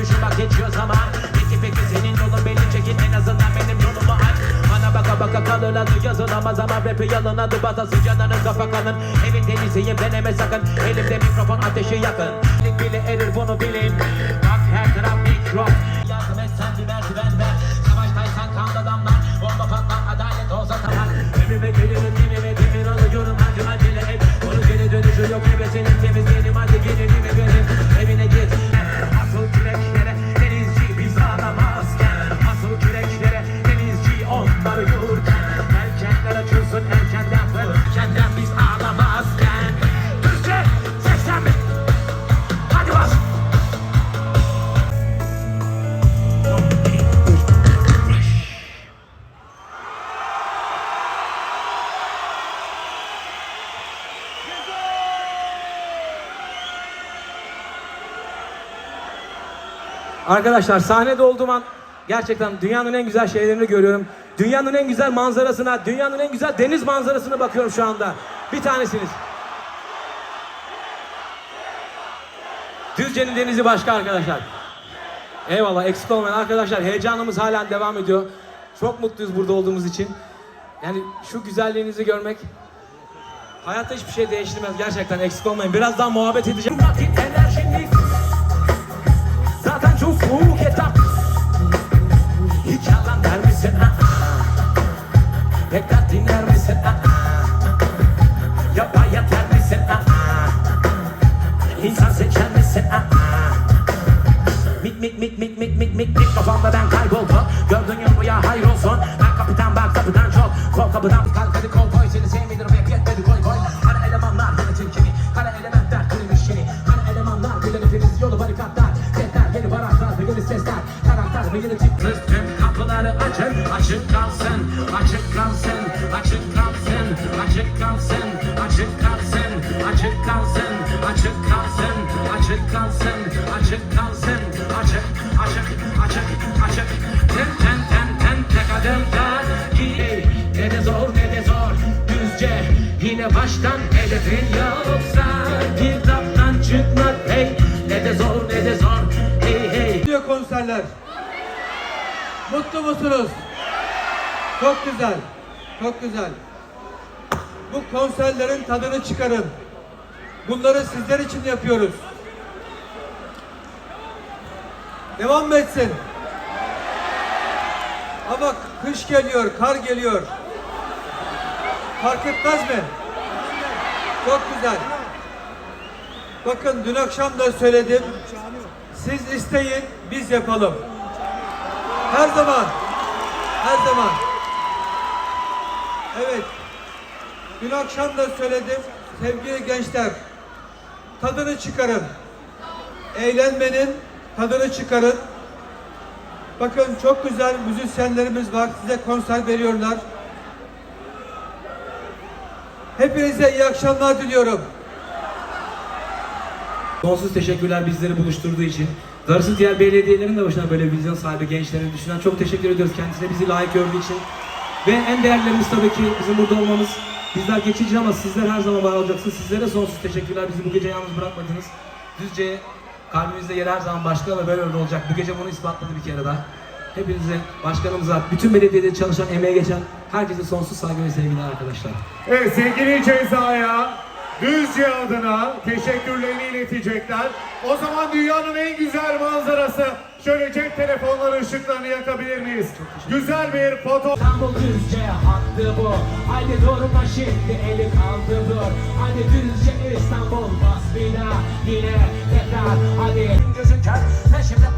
düşün bak geçiyor zaman. Peki peki senin yolun belli. Çekin en azından benim yolumu aç Bana baka baka kalır adı yazılamaz ama rapi yalın adı batası canının kafa kalın. Evin temizliğim deneme sakın. Elimde mikrofon ateşi yakın. Lik bile erir bunu bilin. Bak her taraf mikrop. Yardım et sen bir merdiven ver. Savaştaysan kan adamlar. Bomba patlar adalet olsa tamam. Evime gelirim dinime demir alıyorum. Hacı acele et. Onun geri dönüşü yok nefesinin Arkadaşlar sahnede olduğum an gerçekten dünyanın en güzel şeylerini görüyorum. Dünyanın en güzel manzarasına, dünyanın en güzel deniz manzarasına bakıyorum şu anda. Bir tanesiniz. Düzce'nin denizi başka arkadaşlar. Eyvallah eksik olmayın arkadaşlar. Heyecanımız halen devam ediyor. Çok mutluyuz burada olduğumuz için. Yani şu güzelliğinizi görmek hayatta hiçbir şey değiştirmez. Gerçekten eksik olmayın. Birazdan muhabbet edeceğim. Soğuk etap Hiç yalan der misin? Ah, ah. Tekrar dinler misin? Yapa yeter misin? Ah, ah. İnsan seçer misin? Ah, ah. Mik mik mik mik mik mik mik kafamda ben kayboldum Gördün ya ya hayır olsun Ben kapitan bak kapıdan çok Kol kapıdan açık kalsın Açık kalsın açık kalsın Açık kalsın açık kalsın Açık kalsın açık kalsın Açık kalsın açık kalsın Açık açık açık açık Ten ten ten ten tek adımda Hey, ne de zor ne de zor. Düzce yine baştan hedefin yoksa. Kitaptan çıkmak hey. Ne de zor ne de zor. Hey hey. Diyor konserler. Mutlu musunuz? Çok güzel. Çok güzel. Bu konserlerin tadını çıkarın. Bunları sizler için yapıyoruz. Devam mı etsin? Ama kış geliyor, kar geliyor. Fark etmez mi? Çok güzel. Bakın dün akşam da söyledim. Siz isteyin, biz yapalım. Her zaman. Her zaman. Evet. Dün akşam da söyledim. Sevgili gençler. Tadını çıkarın. Eğlenmenin tadını çıkarın. Bakın çok güzel müzisyenlerimiz var. Size konser veriyorlar. Hepinize iyi akşamlar diliyorum. Sonsuz teşekkürler bizleri buluşturduğu için. Darısı diğer belediyelerin de başına böyle vizyon sahibi gençlerini düşünen çok teşekkür ediyoruz kendisine bizi layık gördüğü için. Ve en değerlerimiz tabii ki bizim burada olmamız. Bizler geçici ama sizler her zaman var olacaksınız. Sizlere sonsuz teşekkürler. Bizi bu gece yalnız bırakmadınız. Düzce kalbimizde yeri her zaman başka ve böyle olacak. Bu gece bunu ispatladı bir kere daha. Hepinize, başkanımıza, bütün belediyede çalışan, emeğe geçen herkese sonsuz saygı ve sevgiler arkadaşlar. Evet sevgili Ceza'ya Düzce adına teşekkürlerini iletecekler. O zaman dünyanın en güzel manzarası. Şöyle cep telefonları ışıklarını yakabilir miyiz? Güzel bir foto. İstanbul Düzce hattı bu Haydi durma şimdi eli kaldı dur Hadi Düzce İstanbul bas bina Yine tekrar hadi Gözün kör peşimde